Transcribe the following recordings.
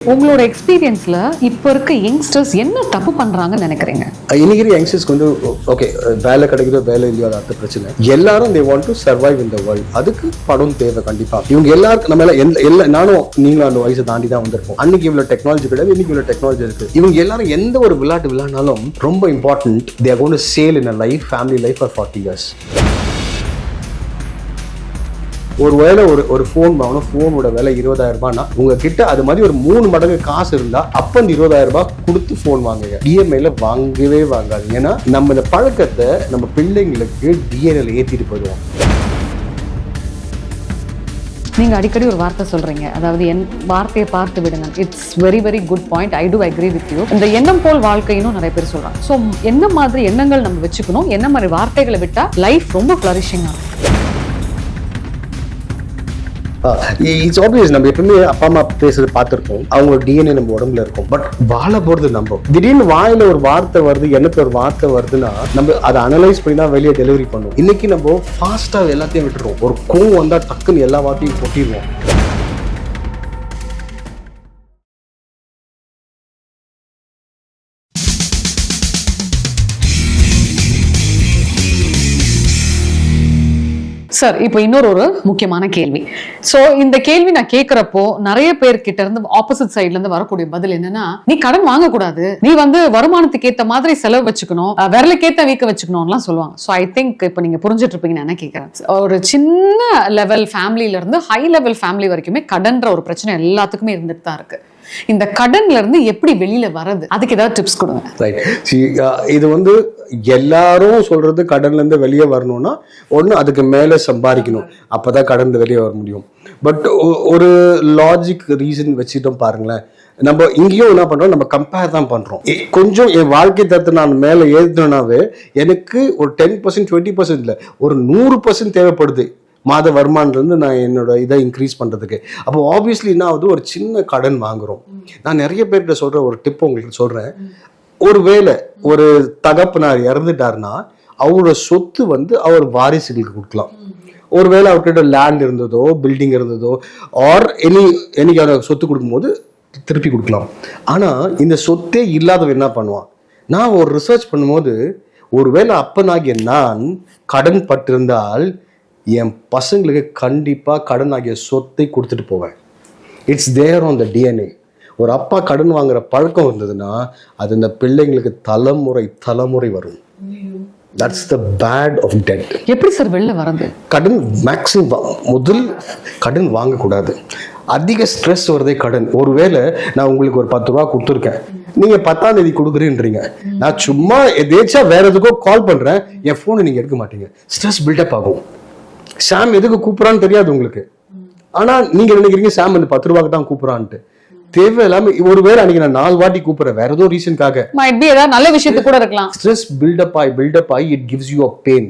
உங்களோட எக்ஸ்பீரியன்ஸில் இப்போ இருக்க யங்ஸ்டர்ஸ் என்ன தப்பு பண்ணுறாங்கன்னு நினைக்கிறீங்க? இன்னைக்கு யங்ஸ்டர்ஸ்க்கு வந்து ஓகே வேலை கிடைக்குதோ வேலை இல்லையோ அது அடுத்த பிரச்சனை. எல்லாரும் they want to survive in the world அதுக்கு படம் தேவை கண்டிப்பாக இவங்க எல்லாருக்கும் நம்ம எல்லாம் எந்த- எல்லா நானும் நீங்களும் அந்த வயசை தாண்டி தான் வந்திருப்போம். அன்னைக்கு இவ்வளோ டெக்னாலஜி கிடையாது இன்னைக்கு இவ்வளோ டெக்னாலஜி இருக்குது இவங்க எல்லாரும் எந்த ஒரு விளையாட்டு விளையாடினாலும் ரொம்ப important they gonna sail in a life family life for forty years ஒரு வேளை ஒரு ஒரு ஃபோன் வாங்கணும் ஃபோனோட விலை இருபதாயிரம் ரூபாய்னா உங்ககிட்ட அது மாதிரி ஒரு மூணு மடங்கு காசு இருந்தா அப்ப அந்த இருபதாயிரம் ரூபாய் கொடுத்து ஃபோன் வாங்குங்க. டிஎம்ஐல வாங்கவே வாங்காது. ஏன்னா நம்ம இந்த பழக்கத்தை நம்ம பிள்ளைங்களுக்கு டிஎன்எல் ஏத்திட்டு போயிடுவோம். நீங்க அடிக்கடி ஒரு வார்த்தை சொல்றீங்க. அதாவது என் வார்த்தையை பார்த்து விடுங்க it's very very good point I do agree with you இந்த எண்ணம் போல் வாழ்க்கையினும் நிறைய பேர் சொல்றாங்க. ஸோ என்ன மாதிரி எண்ணங்கள் நம்ம வச்சுக்கணும்? என்ன மாதிரி வார்த்தைகளை விட்டா லைஃப் ரொம்ப ஃபிளரிஷிங் ஆகும் இட்ஸ் ஆப்வியஸ் நம்ம எப்பவுமே அப்பா அம்மா பேசுறது பார்த்துருக்கோம் அவங்களோட டிஎன்ஏ நம்ம உடம்புல இருக்கும். பட் வாழ போறது நம்ம. திடீர்னு வாயில ஒரு வார்த்தை வருது எண்ணத்துல ஒரு வார்த்தை வருதுன்னா நம்ம அதை அனலைஸ் பண்ணி தான் வெளியே டெலிவரி பண்ணுவோம். இன்னைக்கு நம்ம ஃபாஸ்டா எல்லாத்தையும் விட்டுருவோம் ஒரு கோவம் வந்தா டக்குன்னு எல்லா வார்த்தையும் கொட்டிடுவோம். சார் இப்போ இன்னொரு ஒரு முக்கியமான கேள்வி. ஸோ இந்த கேள்வி நான் கேட்குறப்போ நிறைய பேர் கிட்ட இருந்து ஆப்போசிட் சைட்ல இருந்து வரக்கூடிய பதில் என்னன்னா நீ கடன் வாங்கக்கூடாது. நீ வந்து வருமானத்துக்கு ஏற்ற மாதிரி செலவு வச்சுக்கணும். அஹ் வீக்க வச்சுக்கணும்லாம் சொல்லுவாங்க. ஸோ ஐ திங்க் இப்போ நீங்க புரிஞ்சுட்டு இருப்பீங்கன்னு என்ன கேட்குறேன் ஒரு சின்ன லெவல் ஃபேமிலியில இருந்து ஹை லெவல் ஃபேமிலி வரைக்குமே கடன்ற ஒரு பிரச்சனை எல்லாத்துக்குமே இருந்துட்டு தான் இருக்கு. இந்த கடன்ல இருந்து எப்படி வெளியில வர்றது? அதுக்கு ஏதாவது டிப்ஸ் கொடுங்க. ரைட் இது வந்து எல்லாரும் சொல்றது கடன்ல இருந்து வெளியே வரணும்னா ஒன்று அதுக்கு மேல சம்பாதிக்கணும். அப்பதான் கடன்ல வெளியே வர முடியும். பட் ஒரு லாஜிக் ரீசன் வச்சுட்டோம் பாருங்களேன். நம்ம இங்கேயும் என்ன பண்றோம்? நம்ம கம்பேர் தான் பண்றோம். கொஞ்சம் என் வாழ்க்கை தரத்தை நான் மேல ஏறினோம்னாவே எனக்கு ஒரு டென் பர்சன்ட் டுவெண்ட்டி பர்சன்ட் இல்லை ஒரு நூறு பர்சன்ட் தேவைப்படுது. மாத வருமானத்துலேருந்து நான் என்னோட இதை இன்க்ரீஸ் பண்ணுறதுக்கு அப்போ ஆப்வியஸ்லி என்ன ஆகுது? ஒரு சின்ன கடன் வாங்குறோம். நான் நிறைய பேர்கிட்ட சொல்கிற ஒரு டிப் உங்களுக்கு சொல்கிறேன் ஒருவேளை ஒரு தகப்பனார் இறந்துட்டாருன்னா அவரோட சொத்து வந்து அவர் வாரிசுகளுக்கு கொடுக்கலாம். ஒருவேளை அவர்கிட்ட லேண்ட் இருந்ததோ பில்டிங் இருந்ததோ ஆர் எனி என்னைக்கு சொத்து கொடுக்கும்போது திருப்பி கொடுக்கலாம். ஆனால் இந்த சொத்தே இல்லாதவன் என்ன பண்ணுவான்? நான் ஒரு ரிசர்ச் பண்ணும்போது ஒருவேளை அப்பனாகிய நான் கடன் பட்டிருந்தால் என் பசங்களுக்கு கண்டிப்பாக கடன் ஆகிய சொத்தை கொடுத்துட்டு போவேன். It's there on the DNA ஒரு அப்பா கடன் வாங்குற பழக்கம் இருந்ததுன்னா அது இந்த பிள்ளைங்களுக்கு தலைமுறை தலைமுறை வரும். That's the fate of debt எப்படி சார் வெளில வர்றது? கடன் மேக்ஸிமம் முதல் கடன் வாங்கக்கூடாது. அதிக ஸ்ட்ரெஸ் வருதே கடன். ஒருவேளை நான் உங்களுக்கு ஒரு பத்து ரூபா கொடுத்துருக்கேன். நீங்க பத்தாம் தேதி கொடுக்குறேன்றீங்க. நான் சும்மா எதேச்சா வேற எதுக்கோ கால் பண்றேன். என் போனை நீங்க எடுக்க மாட்டீங்க. ஸ்ட்ரெஸ் பில்டப் ஆகும். சாம் எதுக்கு கூப்பிடுறான்னு தெரியாது உங்களுக்கு. ஆனா நீங்க நினைக்கிறீங்க சாம் அந்த பத்து ரூபாய்க்கு தான் கூப்பிடுறான்ட்டு. தேவையில்லாம ஒருவேளை அன்னைக்கு நான் நாலு வாட்டி கூப்பிடுறேன். வேற ஏதோ ரீசனுக்காக மைட் பி ஏதாவது நல்ல விஷயத்துக்கு கூட இருக்கலாம். ஸ்ட்ரெஸ் பில்டப் ஆகி பில்டப் ஆகி it gives you a pain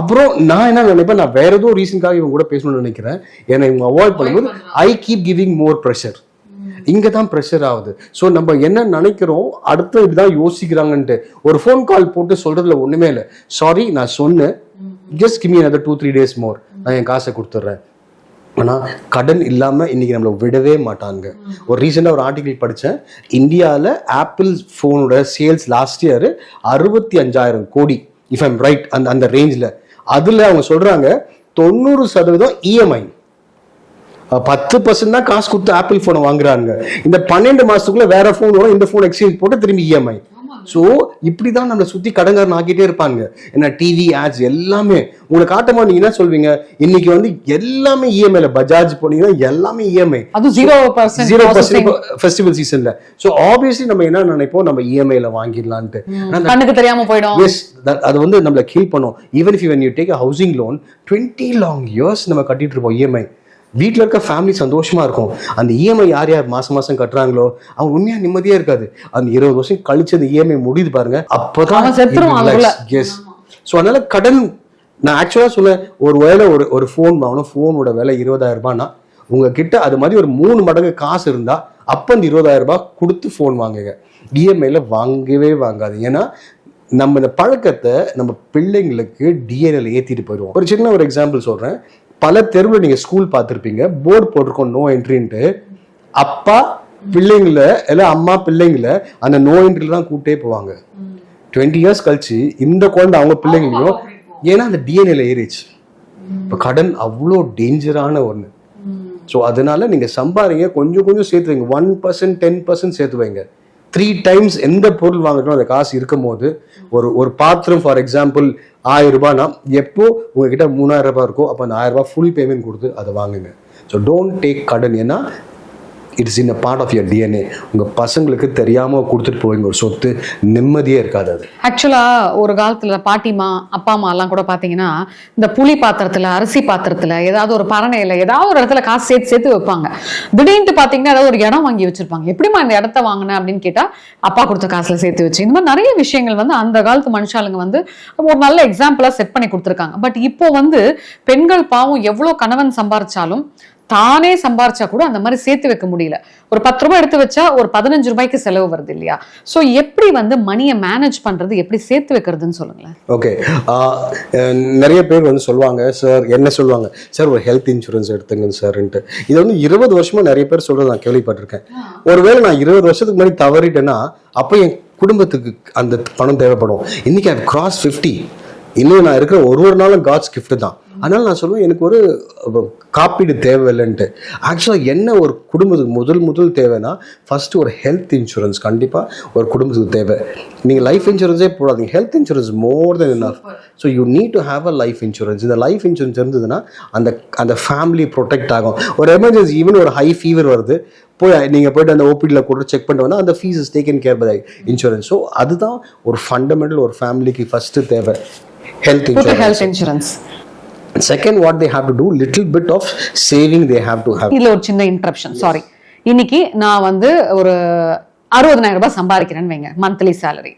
அப்புறம் நான் என்ன நினைப்பேன் நான் வேற ஏதோ ரீசனுக்காக இவங்க கூட பேசணும்னு நினைக்கிறேன். என்னை இவங்க அவாய்ட் பண்ணும்போது I keep giving more pressure இங்க தான் ப்ரெஷர் ஆகுது. ஸோ நம்ம என்ன நினைக்கிறோம் அடுத்து இப்படிதான் யோசிக்கிறாங்கன்ட்டு ஒரு ஃபோன் கால் போட்டு சொல்றதுல ஒண்ணுமே இல்லை. சாரி நான் சொன்னேன். Just give me another two three days more நான் என் காசை கொடுத்துட்றேன். ஆனால் கடன் இல்லாமல் இன்னைக்கு நம்மளை விடவே மாட்டாங்க ஒரு ரீசெண்டாக ஒரு ஆர்டிகல் படித்தேன் இந்தியாவில் ஆப்பிள் ஃபோனோட சேல்ஸ் லாஸ்ட் இயர் அறுபத்தி அஞ்சாயிரம் கோடி இஃப் ஐம் ரைட் அந்த அந்த ரேஞ்சில் அதில் அவங்க சொல்கிறாங்க தொண்ணூறு சதவீதம் இஎம்ஐ பத்து பர்சன்ட் தான் காசு கொடுத்து ஆப்பிள் ஃபோனை வாங்குறாங்க இந்த பன்னெண்டு மாதத்துக்குள்ளே வேற ஃபோன் வரும் இந்த ஃபோன் எக்ஸ்சேஞ்ச் போட்டு திரும்பி இஎம்ஐ ஸோ இப்படிதான் நம்மளை சுத்தி கடன்காரன் ஆக்கிட்டே இருப்பாங்க என்ன டிவி ஆட்ஸ் எல்லாமே. உங்களை காட்டமா நீங்க என்ன சொல்வீங்க? இன்னைக்கு வந்து எல்லாமே E இஎம்ஐல பஜாஜ் போனீங்கன்னா எல்லாமே E EMI zero percent zero percent festival சீசன்ல ஸோ ஆப்வியஸ்லி நம்ம என்ன நினைப்போம்? நம்ம E இஎம்ஐல வாங்கிடலான்ட்டு. ஆனா அந்த கண்ணுக்கு தெரியாம போயிடும். எஸ் அது வந்து நம்மள கீல் பண்ணும். Even if when you take housing loan twenty long years நம்ம கட்டிட்டு இருப்போம் இஎம்ஐ வீட்டில் இருக்க ஃபேமிலி சந்தோஷமா இருக்கும். அந்த இஎம்ஐ யார் யார் மாசம் மாசம் கட்டுறாங்களோ அவங்க உண்மையா நிம்மதியா இருக்காது. அந்த இருபது வருஷம் கழிச்சு அந்த இஎம்ஐ முடியுது பாருங்க. அப்பதான். எஸ் ஸோ அதனால கடன் நான் ஆக்சுவலா சொல்ல ஒரு வேளை ஒரு ஒரு ஃபோன் வாங்கணும் ஃபோனோட விலை இருபதாயிரம் ரூபாய்னா உங்ககிட்ட அது மாதிரி ஒரு மூணு மடங்கு காசு இருந்தா அப்ப இந்த இருபதாயிரம் ரூபாய் கொடுத்து ஃபோன் வாங்குங்க. இஎம்ஐல வாங்கவே வாங்காது. ஏன்னா நம்ம இந்த பழக்கத்தை நம்ம பிள்ளைங்களுக்கு டிஎன்எல் ஏத்திட்டு போயிடுவோம். ஒரு சின்ன ஒரு எக்ஸாம்பிள் சொல்றேன். பல தெருவில் நீங்க ஸ்கூல் பார்த்துருப்பீங்க. போர்டு போட்டிருக்கோம் நோ என்ட்ரின்ட்டு அப்பா பிள்ளைங்கள இல்ல அம்மா பிள்ளைங்கள அந்த நோயின்றில தான் கூட்டே போவாங்க. டுவெண்ட்டி இயர்ஸ் கழிச்சு இந்த குழந்தை அவங்க பிள்ளைங்களையும் ஏன்னா அந்த டிஎன்ஏல ஏறிச்சு இப்போ கடன் அவ்வளோ டேஞ்சரான ஒன்று ஸோ அதனால நீங்க சம்பாரிங்க கொஞ்சம் கொஞ்சம் சேர்த்து வைங்க. ஒன் பர்சன்ட் டென் பர்சன்ட் சேர்த்து வைங்க. த்ரீ டைம்ஸ் எந்த பொருள் வாங்கணும் அந்த காசு இருக்கும் போது ஒரு ஒரு பாத்திரம் ஃபார் எக்ஸாம்பிள் ஆயிரம் ரூபாய்னா எப்போ உங்ககிட்ட மூணாயிரம் ரூபாய் இருக்கோ அப்போ அந்த ஆயிரம் ரூபாய் ஃபுல் பேமெண்ட் கொடுத்து அதை வாங்குங்க. ஸோ டோன்ட் டேக் கடன். ஏன்னா it's in a part of your DNA உங்கள் பசங்களுக்கு தெரியாமல் கொடுத்துட்டு போவீங்க. ஒரு சொத்து நிம்மதியே இருக்காது அது. ஆக்சுவலா ஒரு காலத்தில் பாட்டிமா அப்பா அம்மா எல்லாம் கூட பார்த்தீங்கன்னா இந்த புளி பாத்திரத்தில் அரிசி பாத்திரத்தில் ஏதாவது ஒரு பரணையில் ஏதாவது ஒரு இடத்துல காசு சேர்த்து சேர்த்து வைப்பாங்க. திடீர்னு பார்த்தீங்கன்னா ஏதாவது ஒரு இடம் வாங்கி வச்சுருப்பாங்க. எப்படிமா இந்த இடத்த வாங்கின அப்படின்னு கேட்டால் அப்பா கொடுத்த காசில் சேர்த்து வச்சு. இந்த மாதிரி நிறைய விஷயங்கள் வந்து அந்த காலத்து மனுஷாளுங்க வந்து ஒரு நல்ல எக்ஸாம்பிளாக செட் பண்ணி கொடுத்துருக்காங்க. பட் இப்போ வந்து பெண்கள் பாவம் எவ்வளோ கணவன் சம்பாரிச்சாலும் தானே சம்பாரிச்சா கூட அந்த மாதிரி சேர்த்து வைக்க முடியல. ஒரு பத்து ரூபாய் எடுத்து வச்சா ஒரு பதினஞ்சு ரூபாய்க்கு செலவு வருது இல்லையா? சோ எப்படி வந்து மணியை மேனேஜ் பண்றது எப்படி சேர்த்து வைக்கிறதுன்னு சொல்லுங்களேன். ஓகே நிறைய பேர் வந்து சொல்லுவாங்க சார் என்ன சொல்லுவாங்க? சார் ஒரு ஹெல்த் இன்சூரன்ஸ் எடுத்துங்க சார்ன்ட்டு இது வந்து இருபது வருஷமா நிறைய பேர் சொல்றது நான் கேள்விப்பட்டிருக்கேன். ஒருவேளை நான் இருபது வருஷத்துக்கு முன்னாடி தவறிட்டேன்னா அப்போ என் குடும்பத்துக்கு அந்த பணம் தேவைப்படும். இன்னைக்கு ஐ கிராஸ் ஃபிஃப்டி இன்னும் நான் இருக்கிற ஒரு ஒரு நாளும் காட்ஸ் gift தான். அதனால நான் சொல்லுவேன் எனக்கு ஒரு காப்பீடு தேவையில்லைன்ட்டு. ஆக்சுவலாக என்ன ஒரு குடும்பத்துக்கு முதல் முதல் தேவைன்னா ஃபர்ஸ்ட் ஒரு ஹெல்த் இன்சூரன்ஸ் கண்டிப்பாக ஒரு குடும்பத்துக்கு தேவை. நீங்கள் லைஃப் இன்சூரன்ஸே போடாதீங்க. Health insurance more then enough. So you need to have a life insurance இந்த லைஃப் இன்சூரன்ஸ் இருந்ததுன்னா அந்த அந்த ஃபேமிலி ப்ரொடெக்ட் ஆகும். ஒரு எமர்ஜென்சி ஈவன் ஒரு ஹை ஃபீவர் வருது போய் நீங்கள் போயிட்டு அந்த ஓபிடியில் கூட செக் பண்ணிட்டு வந்தால் அந்த fees is taken care by insurance so அதுதான் ஒரு ஃபண்டமெண்டல் ஒரு ஃபேமிலிக்கு ஃபஸ்ட்டு தேவை. Health insurance health insurance second what they have to do little bit of saving they have to have இதுல ஒரு சின்ன இன்டரப்ஷன் சாரி இன்னைக்கு நான் வந்து ஒரு அறுபதனாயிரம் ரூபாய் சம்பாதிக்கிறேன்னு வைங்க மந்த்லி சேலரி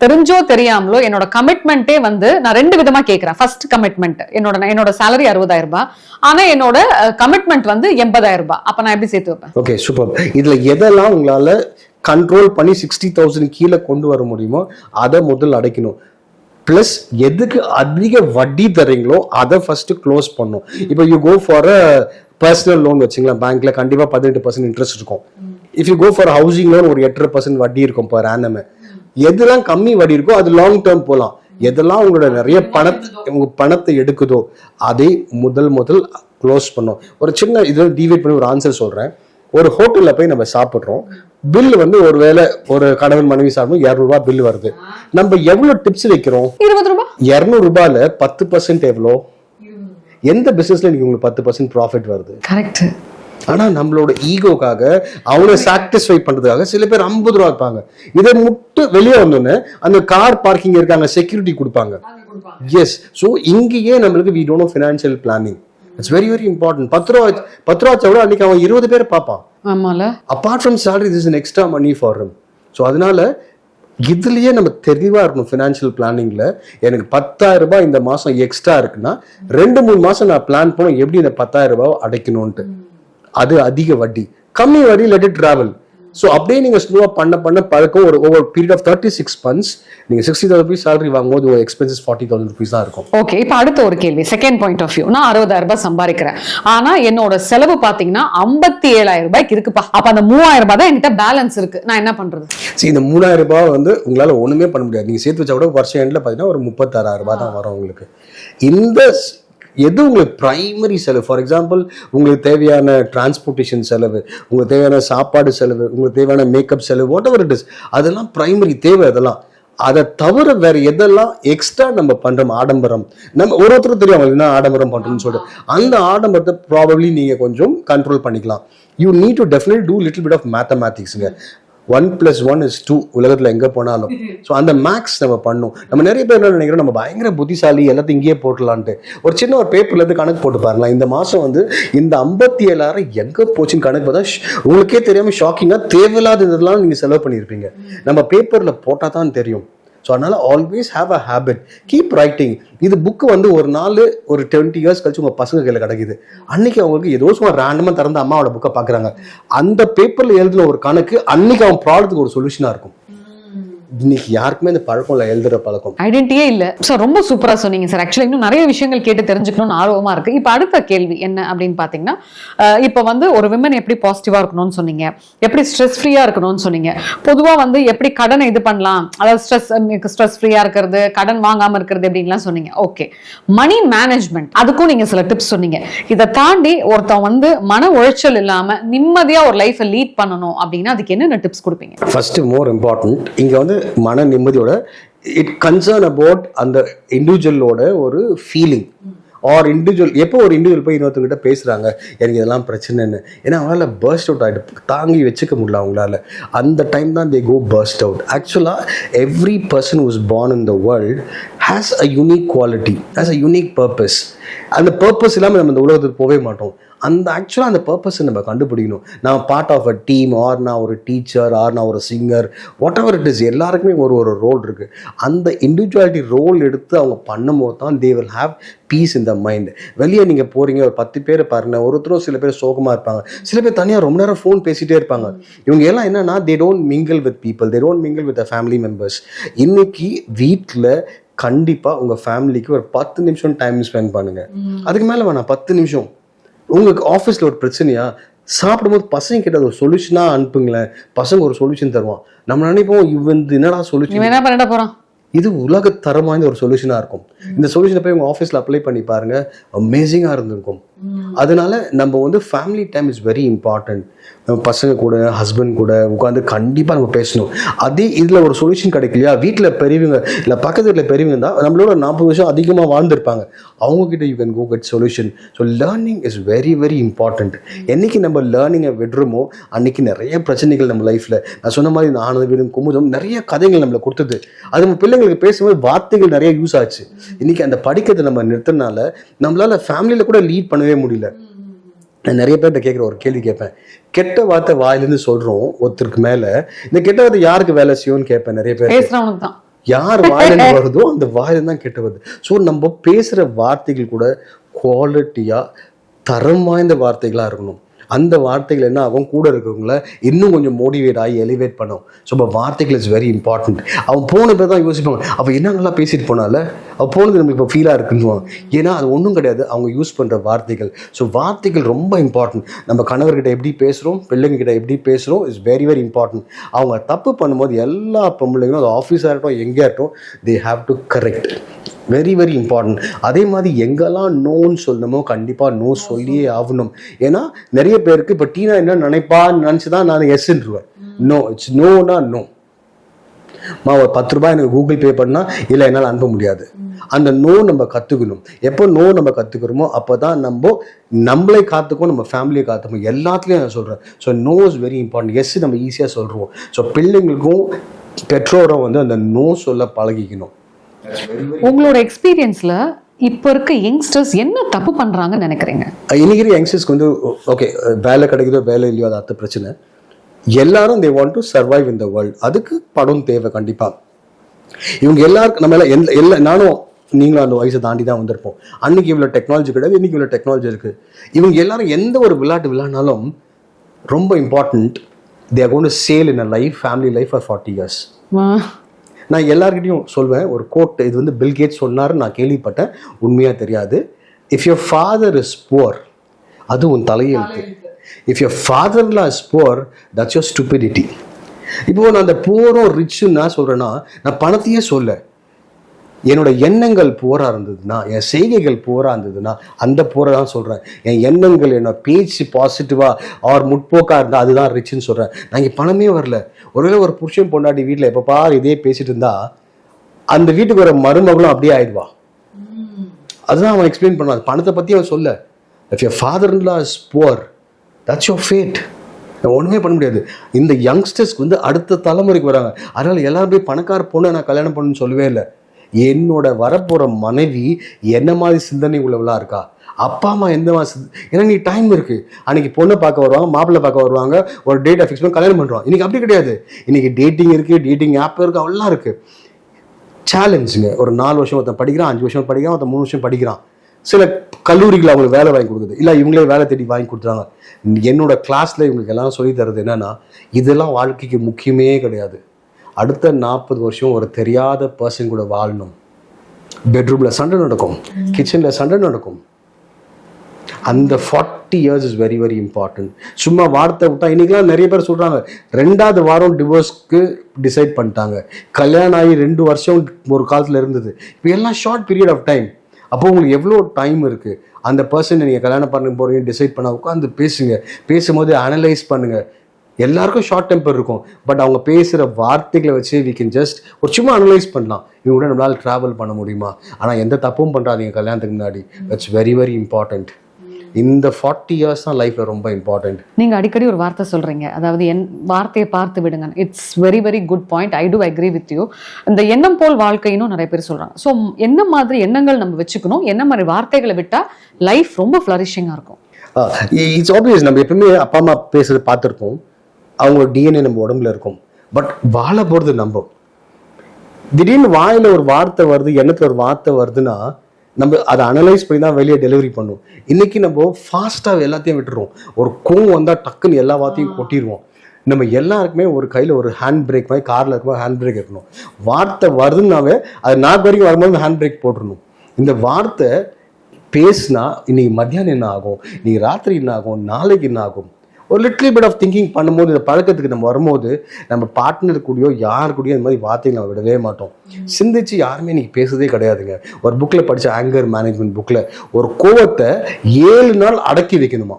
தெரிஞ்சோ தெரியாமலோ என்னோட கமிட்மெண்ட்டே வந்து நான் ரெண்டு விதமா கேட்கிறேன் ஃபர்ஸ்ட் கமிட்மெண்ட் என்னோட என்னோட சேலரி அறுபதாயிரம் ரூபாய். ஆனா என்னோட கமிட்மெண்ட் வந்து எண்பதாயிரம் ரூபாய். அப்ப நான் எப்படி சேர்த்து வைப்பேன்? ஓகே சூப்பர் இதுல எதெல்லாம் உங்களால கண்ட்ரோல் பண்ணி சிக்ஸ்டி தௌசண்ட் கீழே கொண்டு வர முடியுமோ அதை முதல்ல அடைக்கணும். ப்ளஸ் எதுக்கு அதிக வட்டி தரீங்களோ அதை ஃபர்ஸ்ட் க்ளோஸ் பண்ணும். இப்போ you go for a personal loan வச்சுங்களா பேங்க்ல கண்டிப்பா பதினெட்டு பர்சன்ட் இன்ட்ரெஸ்ட் இருக்கும். If you go for housing loan ஒரு எட்டரை பர்சன்ட் வட்டி இருக்கும் பர் ஆனமே எதெல்லாம் கம்மி வட்டி இருக்கோ அது லாங் டேர்ம் போகலாம் எதெல்லாம் உங்களோட நிறைய பணத்தை உங்க பணத்தை எடுக்குதோ அதை முதல் முதல் க்ளோஸ் பண்ணும். ஒரு சின்ன இதில் டிவைட் பண்ணி ஒரு ஆன்சர் சொல்றேன். ஒரு ஹோட்டலில் போய் நம்ம சாப்பிட்றோம். பில் வந்து ஒரு வேளை ஒரு கணவன் மனைவி சாப்பிடும் இரநூறுபா பில் வருது. நம்ம எவ்வளவு டிப்ஸ் வைக்கிறோம்? இருபது ரூபாய் பத்து பர்சன்ட் எவ்வளோ? எந்த பிசினஸ்ல இன்னைக்கு உங்களுக்கு பத்து பர்சன்ட் ப்ராஃபிட் வருது? கரெக்ட் ஆனா நம்மளோட ஈகோக்காக அவனை சாட்டிஸ்ஃபை பண்றதுக்காக சில பேர் ஐம்பது ரூபா வைப்பாங்க இதை முட்டு வெளியே வந்தோடனே அந்த கார் பார்க்கிங் இருக்காங்க செக்யூரிட்டி கொடுப்பாங்க. எஸ் ஸோ இங்கேயே நம்மளுக்கு we don't financial planning it's very very important பத்து ரூபா பத்து ரூபா கூட அன்னைக்கு அவன் இருபது பேர் பார்ப்பான். ஆமால. Apart from this is an extra money for him. So அதனால இதுலயே நம்ம தெளிவா இருக்கணும் ஃபினான்ஷியல் பிளானிங்ல எனக்கு பத்தாயிரம் ரூபாய் இந்த மாசம் எக்ஸ்ட்ரா இருக்குன்னா ரெண்டு மூணு மாசம் நான் பிளான் பண்ண எப்படி இந்த பத்தாயிரம் ரூபாய் அடைக்கணும்ட்டு அது அதிக வட்டி. கம்மி வட்டி லெட் இட் டிராவல் ஸோ அப்படியே நீங்க ஸ்லோவா பண்ண பண்ண பழக்கம் ஒரு over period of thirty six months நீங்க சிக்ஸ்டி தௌசண்ட் ருபீஸ் salary வாங்கும்போது ஒரு எக்ஸ்பென்சஸ் ஃபார்ட்டி தௌசண்ட் ருபீஸ் தான் இருக்கும். ஓகே இப்போ அடுத்த ஒரு கேள்வி. செகண்ட் பாயிண்ட் ஆஃப் வியூ நான் அறுபதாயிரம் ரூபாய் சம்பாதிக்கிறேன். ஆனா என்னோட செலவு பாத்தீங்கன்னா ஐம்பத்தி ஏழாயிரம் ரூபாய்க்கு இருக்குப்பா. அப்ப அந்த மூவாயிரம் ரூபாய் தான் என்கிட்ட பேலன்ஸ் இருக்கு. நான் என்ன பண்றது? சரி இந்த மூணாயிரம் ரூபாய் வந்து உங்களால ஒண்ணுமே பண்ண முடியாது. நீங்க சேர்த்து வச்சா கூட வருஷம் எண்ட்ல பாத்தீங்கன்னா ஒரு முப்பத்தாறாயிரம் ரூபாய் தான் வரும் உங்களுக்கு. இந்த எது உங்களுக்கு ப்ரைமரி செலவு? ஃபார் எக்ஸாம்பிள் உங்களுக்கு தேவையான டிரான்ஸ்போர்ட்டேஷன் செலவு உங்களுக்கு தேவையான சாப்பாடு செலவு உங்களுக்கு தேவையான மேக்கப் செலவு வாட் எவர் இட் இஸ் அதெல்லாம் ப்ரைமரி தேவை அதெல்லாம். அதை தவிர வேற எதெல்லாம் எக்ஸ்ட்ரா நம்ம பண்றோம்? ஆடம்பரம். நம்ம ஒரு ஒருத்தரும் தெரியும் அவங்க என்ன ஆடம்பரம் பண்றோம்னு சொல்லிட்டு. அந்த ஆடம்பரத்தை ப்ராபப்ளி நீங்க கொஞ்சம் கண்ட்ரோல் பண்ணிக்கலாம். You need to definite do little bit of மேத்தமேட்டிக்ஸுங்க one plus one is two உலகத்துல எங்க போனாலும். ஸோ அந்த மேக்ஸ் நம்ம பண்ணும். நம்ம நிறைய பேர் என்ன நினைக்கிறோம்? நம்ம பயங்கர புத்திசாலி எல்லாத்தையும் இங்கேயே போட்டுலான்ட்டு ஒரு சின்ன ஒரு பேப்பர்ல இருந்து கணக்கு போட்டு பாருங்களேன். இந்த மாசம் வந்து இந்த ஐம்பத்தி ஏழாயிரம் எங்க போச்சுன்னு கணக்கு பார்த்தா உங்களுக்கே தெரியாம ஷாக்கிங்கா தேவையில்லாத இதெல்லாம் நீங்க செலவு பண்ணியிருப்பீங்க. நம்ம பேப்பர்ல போட்டா தான் தெரியும். ஸோ அதனால் always have a habit keep writing இது புக்கு வந்து ஒரு நாள் ஒரு டுவெண்ட்டி இயர்ஸ் கழிச்சு உங்கள் பசங்க கையில் கிடைக்குது. அன்னைக்கு அவங்களுக்கு ஏதோ சும்மா ரேண்டமாக திறந்த அம்மாவோட புக்கை பார்க்குறாங்க அந்த பேப்பரில் எழுதின ஒரு கணக்கு அன்னைக்கு அவன் ப்ராப்ளத்துக்கு ஒரு சொல்யூஷனாக இருக்கும். இன்னைக்கு யாருக்குமே இந்த பழக்கம் இல்லை எழுதுற பழக்கம்? ஐடென்டிட்டியே இல்ல. சார் ரொம்ப சூப்பரா சொன்னீங்க சார் ஆக்சுவலி இன்னும் நிறைய விஷயங்கள் கேட்டு தெரிஞ்சுக்கணும்னு ஆர்வமா இருக்கு. இப்போ அடுத்த கேள்வி என்ன அப்படின்னு பாத்தீங்கன்னா அஹ் இப்போ வந்து ஒரு விமன் எப்படி பாசிட்டிவா இருக்கணும்னு சொன்னீங்க எப்படி ஸ்ட்ரெஸ் ஃப்ரீயா இருக்கணும்னு சொன்னீங்க பொதுவா வந்து எப்படி கடனை இது பண்ணலாம் அதாவது ஸ்ட்ரெஸ் ஸ்ட்ரெஸ் ஃப்ரீயா இருக்கிறது கடன் வாங்காம இருக்கிறது அப்படின்லாம் சொன்னீங்க. ஓகே மணி மேனேஜ்மெண்ட் அதுக்கும் நீங்க சில டிப்ஸ் சொன்னீங்க. இதை தாண்டி ஒருத்தன் வந்து மன உளைச்சல் இல்லாம நிம்மதியா ஒரு லைஃபை லீட் பண்ணணும் அப்படின்னா அதுக்கு என்னென்ன டிப்ஸ் கொடுப்பீங்க? ஃபர்ஸ்ட் மோர் இம்பார்ட்டன்ட் இங்க வந்து மன நிம்மதியோட இட் கன்சர்ன் அபவுட் அந்த இண்டிவிஜுவலோட ஒரு ஃபீலிங் ஆர் இண்டிவிஜுவல் எப்போ ஒரு இண்டிவிஜுவல் போய் இன்னொருத்தர்கிட்ட பேசுகிறாங்க எனக்கு இதெல்லாம் பிரச்சனைன்னு. ஏன்னா அவங்களால பர்ஸ்ட் அவுட் ஆகிட்டு தாங்கி வச்சுக்க முடியல அவங்களால. அந்த டைம் தான் தே கோ பர்ஸ்ட் அவுட் ஆக்சுவலாக every person whose born in the world has a unique quality has a unique purpose அந்த பர்பஸ் இல்லாமல் நம்ம இந்த உலகத்துக்கு போகவே மாட்டோம். அந்த ஆக்சுவலாக அந்த பர்பஸை நம்ம கண்டுபிடிக்கணும். நான் part of a team or நான் ஒரு டீச்சர் ஆர் நான் ஒரு singer whatever it is எல்லாருக்குமே ஒரு ஒரு ரோல் இருக்குது அந்த இண்டிவிஜுவாலிட்டி ரோல் எடுத்து அவங்க பண்ணும்போது தான் they will have peace in the mind வெளியே நீங்கள் போகிறீங்க ஒரு பத்து பேர் பாருங்க ஒருத்தரும் சில பேர் சோகமாக இருப்பாங்க. சில பேர் தனியாக ரொம்ப நேரம் ஃபோன் பேசிகிட்டே இருப்பாங்க. இவங்க எல்லாம் என்னன்னா they don't mingle with people they don't mingle with family members இன்னைக்கு வீட்டில் கண்டிப்பாக உங்கள் ஃபேமிலிக்கு ஒரு பத்து நிமிஷம் டைம் ஸ்பெண்ட் பண்ணுங்க. அதுக்கு மேலே வேணாம் பத்து நிமிஷம். உங்களுக்கு ஆஃபீஸில் ஒரு பிரச்சனையா? சாப்பிடும்போது பசங்க கிட்ட ஒரு சொல்யூஷனாக அனுப்புங்களேன். பசங்க ஒரு சொல்யூஷன் தருவான். நம்ம நினைப்போம் இவன் என்னடா சொல்யூஷன் என்ன பண்ணிட போறான்? இது உலக தரம் வாய்ந்த ஒரு சொல்யூஷனாக இருக்கும். இந்த சொல்யூஷனை போய் உங்கள் ஆஃபீஸில் அப்ளை பண்ணி பாருங்க. அமேசிங்காக இருந்திருக்கும். அதனால நம்ம வந்து family time is very important பசங்க கூட ஹஸ்பண்ட் கூட உட்காந்து கண்டிப்பாக நம்ம பேசணும். அதே இதில் ஒரு சொல்யூஷன் கிடைக்கலையா? வீட்டில் பெரியவங்க இல்லை பக்கத்து வீட்டில் பெரியவங்க தான் நம்மளோட நாற்பது வருஷம் அதிகமாக வாழ்ந்துருப்பாங்க. அவங்கக்கிட்ட you can go get solution so learning is very very important என்றைக்கு நம்ம லேர்னிங்கை விடுறோமோ அன்றைக்கி நிறைய பிரச்சனைகள் நம்ம லைஃப்பில் நான் சொன்ன மாதிரி இந்த ஆனந்த வீடும் குமுதம் நிறைய கதைகள் நம்மளை கொடுத்தது. அது நம்ம பிள்ளைங்களுக்கு பேசும்போது வார்த்தைகள் நிறைய யூஸ் ஆச்சு. இன்றைக்கி அந்த படிக்கிறதை நம்ம நிறுத்தினால நம்மளால் ஃபேமிலியில் கூட லீட் பண்ணவே முடியல. நான் நிறைய பேர்கிட்ட கேட்குற ஒரு கேள்வி கேட்பேன். கெட்ட வார்த்தை வாயிலிருந்து சொல்றோம் ஒருத்தருக்கு மேல. இந்த கெட்ட வார்த்தை யாருக்கு வேலை செய்யும்னு கேட்பேன் நிறைய பேர் பேசுறவனுக்கு தான். யார் வாயிலிருந்து வருதோ அந்த வாயிலிருந்து தான் கெட்ட வருது ஸோ நம்ம பேசுற வார்த்தைகள் கூட குவாலிட்டியா தரம் வாய்ந்த வார்த்தைகளா இருக்கணும். அந்த வார்த்தைகள் என்ன ஆகும்? கூட இருக்கிறவங்கள இன்னும் கொஞ்சம் மோட்டிவேட் ஆகி எலிவேட் பண்ணும். ஸோ இப்போ வார்த்தைகள் இஸ் வெரி இம்பார்ட்டன்ட் அவன் போன பேர் தான் யோசிப்பாங்க அவள் என்ன நல்லா பேசிட்டு போனால? அவள் போனது நமக்கு இப்போ ஃபீலாக இருக்குன்னு ஏன்னா அது ஒன்றும் கிடையாது. அவங்க யூஸ் பண்ணுற வார்த்தைகள். ஸோ வார்த்தைகள் ரொம்ப இம்பார்ட்டன்ட் நம்ம கணவர்கிட்ட எப்படி பேசுகிறோம் பிள்ளைங்க கிட்ட எப்படி பேசுகிறோம் இஸ் வெரி வெரி இம்பார்ட்டன்ட் அவங்க தப்பு பண்ணும்போது எல்லா பொம்பளைங்களும் அது ஆஃபீஸாக இருக்கட்டும் எங்கே இருக்கட்டும் they have to correct very very important அதே மாதிரி எங்கெல்லாம் நோன்னு சொல்லணுமோ கண்டிப்பாக நோ சொல்லியே ஆகணும். ஏன்னா நிறைய பேருக்கு இப்போ டீனா என்ன நினைப்பான்னு நினச்சி தான் நான் எஸ்ன்றுவேன் நோ இட்ஸ் நோனா நோ மா ஒரு பத்து ரூபாய் எனக்கு கூகுள் பே பண்ணால் இல்லை என்னால் அனுப்ப முடியாது. அந்த நோ நம்ம கற்றுக்கணும் எப்போ நோ நம்ம கற்றுக்கிறோமோ அப்போ தான் நம்ம நம்மளை காத்துக்கும் நம்ம ஃபேமிலியை காத்துக்கும் எல்லாத்துலேயும் நான் சொல்கிறேன் so no is very important yes நம்ம ஈஸியாக சொல்கிறோம் ஸோ பிள்ளைங்களுக்கும் பெற்றோரும் வந்து அந்த நோ சொல்ல பழகிக்கணும். உங்களோட எக்ஸ்பீரியன்ஸ்ல இப்ப இருக்க யங்ஸ்டர்ஸ் என்ன தப்பு பண்றாங்கன்னு நினைக்கிறீங்க? இன்னைக்கு யங்ஸ்டர்ஸ்க்கு வந்து ஓகே வேலை கிடைக்குதோ வேலை இல்லையோ அது பிரச்சனை. எல்லாரும் they want to survive in the world அதுக்கு படம் தேவை கண்டிப்பா. இவங்க எல்லாருக்கும் நம்ம எல்லாம் எல்ல- நானும் நீங்களும் அந்த வயசை தாண்டி தான் வந்திருப்போம். அன்னைக்கு இவ்வளோ டெக்னாலஜி கிடையாது இன்னைக்கு இவ்வளோ டெக்னாலஜி இருக்கு. இவங்க எல்லாரும் எந்த ஒரு விளையாட்டு விளையாடினாலும் ரொம்ப important they are gonna sail in a life family life for forty years நான் எல்லார்கிட்டையும் சொல்வேன் ஒரு கோட் இது வந்து பில்கேட் கேட்ஸ் நான் கேள்விப்பட்டேன் உண்மையாக தெரியாது. If your father is poor அது உன் தலையெழுத்து if your father in law is poor that's your stupidity இப்போ நான் அந்த புவரும் ரிச்சுன்னு நான் சொல்கிறேன்னா நான் பணத்தையே சொல்ல என்னோட எண்ணங்கள் போரா இருந்ததுன்னா என் செய்கைகள் போரா இருந்ததுன்னா அந்த போரை தான் சொல்கிறேன் என் எண்ணங்கள் என்னோட பேச்சு பாசிட்டிவாக ஆர் முற்போக்கா இருந்தால் அதுதான் ரிச்சுன்னு சொல்கிறேன் நான் இங்கே பணமே வரல. ஒருவேளை ஒரு புருஷன் பொண்டாட்டி வீட்டில் எப்போ பாரு இதே பேசிட்டு இருந்தா அந்த வீட்டுக்கு வர மருமகளும் அப்படியே ஆயிடுவா. அதுதான் அவன் எக்ஸ்பிளைன் பண்ணான். பணத்தை பற்றி அவன் சொல்ல. If your father in law is poor that's your fate ஒன்றுமே பண்ண முடியாது. இந்த யங்ஸ்டர்ஸ்க்கு வந்து அடுத்த தலைமுறைக்கு வராங்க. அதனால எல்லாரும் போய் பணக்கார பொண்ணை நான் கல்யாணம் பண்ணுன்னு சொல்லவே இல்லை. என்னோட வரப்போகிற மனைவி என்ன மாதிரி சிந்தனை உள்ளவளா இருக்கா? அப்பா அம்மா எந்த மாதிரி ஏன்னா நீ டைம் இருக்கு. அன்னைக்கு பொண்ணை பார்க்க வருவாங்க மாப்பிள்ளை பார்க்க வருவாங்க ஒரு டேட்டை ஃபிக்ஸ் பண்ணி கல்யாணம் பண்ணுறோம் இன்னைக்கு அப்படி கிடையாது. இன்னைக்கு டேட்டிங் இருக்கு டேட்டிங் ஆப் இருக்கு அவ்வளோ இருக்கு. சேலஞ்சுங்க ஒரு நாலு வருஷம் ஒருத்தன் படிக்கிறான் அஞ்சு வருஷம் படிக்கிறான் ஒருத்தன் மூணு வருஷம் படிக்கிறான். சில கல்லூரிகள் அவங்களுக்கு வேலை வாங்கி கொடுக்குது. இல்லை இவங்களே வேலை தேடி வாங்கி கொடுத்துறாங்க என்னோட கிளாஸில் இவங்களுக்கு எல்லாம் சொல்லி தர்றது என்னன்னா இதெல்லாம் வாழ்க்கைக்கு முக்கியமே கிடையாது. அடுத்த நாற்பது வருஷம் ஒரு தெரியாத பர்சன் கூட வாழணும். பெட்ரூம்ல சண்டை நடக்கும். கிச்சன்ல சண்டை நடக்கும். அந்த forty years is very very important சும்மா வார்த்தை விட்டா இன்னைக்கெல்லாம் நிறைய பேர் சொல்றாங்க ரெண்டாவது வாரம் டிவோர்ஸ்க்கு டிசைட் பண்ணிட்டாங்க. கல்யாணம் ஆகி ரெண்டு வருஷம் ஒரு காலத்துல இருந்தது. இப்போ எல்லாம் ஷார்ட் பீரியட் ஆஃப் டைம் அப்போ உங்களுக்கு எவ்வளோ டைம் இருக்கு? அந்த பர்சன் நீங்கள் கல்யாணம் பண்ண போறீங்க டிசைட் பண்ண உட்காந்து பேசுங்க. பேசும்போது அனலைஸ் பண்ணுங்க. எல்லாருக்கும் ஷார்ட் டெம்பர் இருக்கும். பட் அவங்க பேசுகிற வார்த்தைகளை வச்சு வி கேன் ஜஸ்ட் ஒரு சும்மா அனலைஸ் பண்ணலாம். இவங்க கூட நம்மளால ட்ராவல் பண்ண முடியுமா? ஆனால் எந்த தப்பும் பண்ணுறாதீங்க கல்யாணத்துக்கு முன்னாடி. இட்ஸ் வெரி வெரி இம்பார்ட்டன்ட் இந்த ஃபார்ட்டி இயர்ஸ் தான் லைஃப்ல ரொம்ப இம்பார்ட்டன்ட் நீங்க அடிக்கடி ஒரு வார்த்தை சொல்றீங்க. அதாவது என் வார்த்தையை பார்த்து விடுங்க. It's very very good point I do agree with you இந்த எண்ணம் போல் வாழ்க்கைன்னு நிறைய பேர் சொல்றாங்க. ஸோ என்ன மாதிரி எண்ணங்கள் நம்ம வச்சுக்கணும்? என்ன மாதிரி வார்த்தைகளை விட்டா லைஃப் ரொம்ப ஃபிளரிஷிங்கா இருக்கும்? இட்ஸ் ஆப்வியஸ் நம்ம எப்பவுமே அப்பா அம்மா பேசுறது பார்த்துருப்போம். அவங்களோட டிஎன்ஏ நம்ம உடம்புல இருக்கும். பட் வாழ போகிறது நம்ம. திடீர்னு வாயில் ஒரு வார்த்தை வருது எண்ணத்தில் ஒரு வார்த்தை வருதுன்னா நம்ம அதை அனலைஸ் பண்ணி தான் வெளியே டெலிவரி பண்ணுவோம். இன்னைக்கு நம்ம ஃபாஸ்ட்டாக எல்லாத்தையும் விட்டுருவோம் ஒரு கோவம் வந்தால் டக்குன்னு எல்லா வார்த்தையும் கொட்டிடுவோம். நம்ம எல்லாருக்குமே ஒரு கையில் ஒரு ஹேண்ட் பிரேக் மாதிரி காரில் இருக்கும்போது ஹேண்ட் பிரேக் இருக்கணும் வார்த்தை வருதுன்னாவே அது நாக்கு வரைக்கும் வரும்போது ஹேண்ட் பிரேக் போட்டுடணும். இந்த வார்த்தை பேசுனா இன்னைக்கு மத்தியானம் என்ன ஆகும்? இன்னைக்கு ராத்திரி என்ன ஆகும்? நாளைக்கு என்ன ஆகும்? ஒரு லிட்டில் பிட் ஆஃப் திங்கிங் பண்ணும்போது இந்த பழக்கத்துக்கு நம்ம வரும்போது நம்ம பார்ட்னர் கூடயோ யார் கூடயோ இந்த மாதிரி வார்த்தைகளை நம்ம விடவே மாட்டோம். சிந்திச்சு யாருமே இன்னைக்கு பேசுறதே கிடையாதுங்க. ஒரு புக்கில் படிச்ச ஆங்கர் மேனேஜ்மெண்ட் புக்கில் ஒரு கோவத்தை ஏழு நாள் அடக்கி வைக்கணுமா?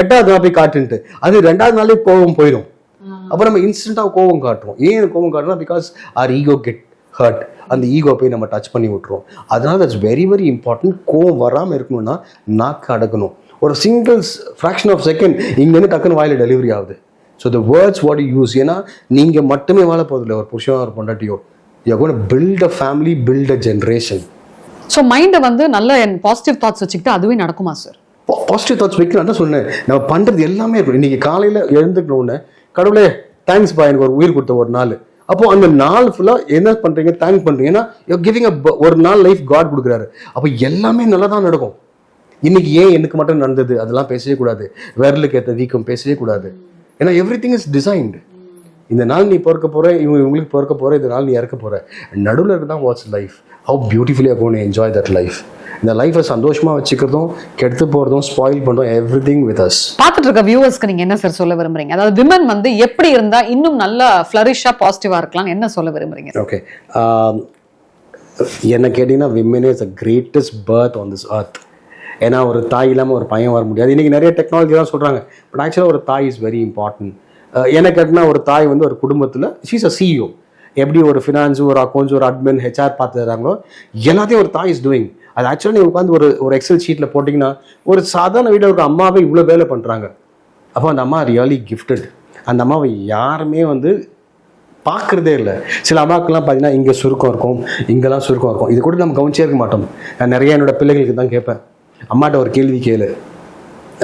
எட்டாவது நாள் போய் காட்டுன்ட்டு. அது ரெண்டாவது நாளே கோவம் போயிடும். அப்போ நம்ம இன்ஸ்டண்ட்டாக கோவம் காட்டுறோம். ஏன் கோவம் காட்டுறோம் because are ego get hurt அந்த ஈகோ போய் நம்ம டச் பண்ணி விட்டுருவோம் அதனால தட்ஸ் வெரி வெரி இம்பார்ட்டன்ட் கோவம் வராமல் இருக்கணும்னா நாக்கு அடக்கணும். ஒரு சிங்கிள் ஃப்ராக்ஷன் ஆஃப் செகண்ட் இங்கேருந்து டக்குன்னு வாயில டெலிவரி ஆகுது. So the words what you use ஏன்னா நீங்கள் மட்டுமே வாழ போதில்லை ஒரு புருஷனோ ஒரு பொண்டாட்டியோ you gonna build a family build a generation so மைண்டை வந்து நல்ல பாசிட்டிவ் தாட்ஸ் வச்சுக்கிட்டு அதுவே நடக்குமா சார் பாசிட்டிவ் தாட்ஸ் வைக்கலாம் தான் சொன்னேன். நம்ம பண்ணுறது எல்லாமே இருக்கும் இன்னைக்கு காலையில் எழுந்துக்கணுன்னு கடவுளே தேங்க்ஸ் பா எனக்கு ஒரு உயிர் கொடுத்த ஒரு நாள். அப்போ அந்த நாள் ஃபுல்லாக என்ன பண்ணுறீங்க தேங்க் பண்ணுறீங்க ஏன்னா கிவிங் ஒரு நாள் லைஃப் காட் கொடுக்குறாரு. அப்போ எல்லாமே நல்லா தான் நடக்கும். இன்னைக்கு ஏன் எனக்கு மட்டும் நடந்தது? அதெல்லாம் பேசவே கூடாது. விரலுக்கு ஏற்ற வீக்கம் பேசவே கூடாது. ஏன்னா எவ்ரி திங் இஸ் டிசைன்டு இந்த நாள் நீ பிறக்க போற இவங்க இவங்களுக்கு பிறக்க போற இந்த நாள் நீ இறக்க போற. நடுவில் இருந்தால் what's life how beautifully gonna enjoy that life இந்த லைஃப்பை சந்தோஷமா வச்சுக்கிறதும் கெடுத்து போகிறதும் ஸ்பாயில் பண்ணுறோம் எவ்ரி திங் வித் அஸ் பார்த்துட்டு இருக்க வியூவர்ஸ்க்கு நீங்க என்ன சார் சொல்ல விரும்புறீங்க? அதாவது விமன் வந்து எப்படி இருந்தா இன்னும் நல்லா ஃபிளரிஷா பாசிட்டிவா இருக்கலாம் என்ன சொல்ல விரும்புறீங்க? ஓகே என்ன கேட்டிங்கன்னா women is the greatest birth on this earth. ஏன்னா ஒரு தாய் இல்லாமல் ஒரு பையன் வர முடியாது. இன்றைக்கி நிறைய டெக்னாலஜி தான் சொல்கிறாங்க பட் ஆக்சுவலாக ஒரு தாய் இஸ் வெரி இம்பார்ட்டன்ட் எனக்கு கேட்டினா ஒரு தாய் வந்து ஒரு குடும்பத்தில் ஷீஸ் அ சிஇஓ எப்படி ஒரு ஃபினான்ஸு ஒரு அக்கௌண்ட்ஸ் ஒரு அட்மின் ஹெச்ஆர் பார்த்துறாங்களோ எல்லாத்தையும் ஒரு தாய் இஸ் டூயிங் அது ஆக்சுவலாக நீங்கள் உட்காந்து ஒரு ஒரு எக்ஸல் ஷீட்டில் போட்டிங்கன்னா ஒரு சாதாரண வீட்டில் ஒரு அம்மாவே இவ்வளோ வேலை பண்ணுறாங்க அப்போ அந்த அம்மா ரியலி கிஃப்டட் அந்த அம்மாவை யாருமே வந்து பார்க்குறதே இல்லை. சில அம்மாக்கெல்லாம் பார்த்தீங்கன்னா இங்கே சுருக்கம் இருக்கும் இங்கெல்லாம் சுருக்கம் இருக்கும். இது கூட நம்ம கவனிச்சே இருக்க மாட்டோம். நான் நிறைய என்னோடய பிள்ளைகளுக்கு தான் கேட்பேன். அம்மாட்ட ஒரு கேள்வி கேளு.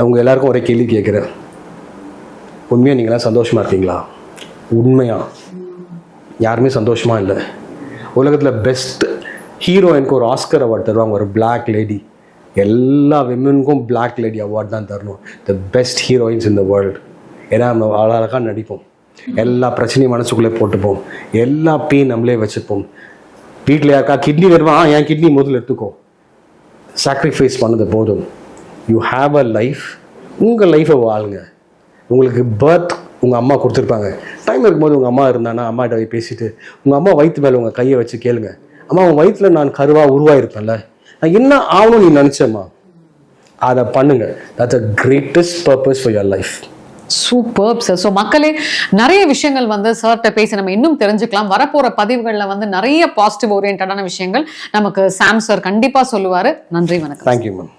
அவங்க எல்லாருக்கும் ஒரே கேள்வி கேட்குறேன் உண்மையாக நீங்களாம் சந்தோஷமாக இருக்கீங்களா உண்மையாக யாருமே சந்தோஷமாக இல்லை. உலகத்தில் பெஸ்ட் ஹீரோயினுக்கு ஒரு ஆஸ்கர் அவார்ட் தருவாங்க. ஒரு பிளாக் லேடி எல்லா விமனுக்கும் பிளாக் லேடி அவார்ட் தான் தரணும். The best heroines in the world ஏன்னா நம்ம அழகாக நடிப்போம். எல்லா பிரச்சனையும் மனசுக்குள்ளே போட்டுப்போம். எல்லா பெயின் நம்மளே வச்சுப்போம். வீட்டில் யாருக்கா கிட்னி வருவான் என் கிட்னி முதல்ல எடுத்துக்கோ. சாக்ரிஃபைஸ் பண்ணது போதும். யூ ஹாவ் அ லைஃப் உங்கள் லைஃப்பை வாழுங்க. உங்களுக்கு பர்த் உங்கள் அம்மா கொடுத்துருப்பாங்க. டைம் இருக்கும்போது உங்கள் அம்மா இருந்தானா அம்மாட்ட போய் பேசிட்டு உங்கள் அம்மா வயிற்று மேலே உங்கள் கையை வச்சு கேளுங்க. அம்மா உங்கள் வயிற்றுல நான் கருவாக உருவாயிருப்பேன்ல நான் என்ன ஆகணும்னு நீ நினச்சேம்மா? அதை பண்ணுங்க. That's a greatest purpose for your life super sir so மக்களே நிறைய விஷயங்கள் வந்து சார்கிட்ட பேசி நம்ம இன்னும் தெரிஞ்சுக்கலாம். வரப்போற பதிவுகளில் வந்து நிறைய பாசிட்டிவ் ஓரியன்டான விஷயங்கள் நமக்கு சாம் சார் கண்டிப்பா சொல்லுவாரு. நன்றி வணக்கம் தேங்க்யூ மேம்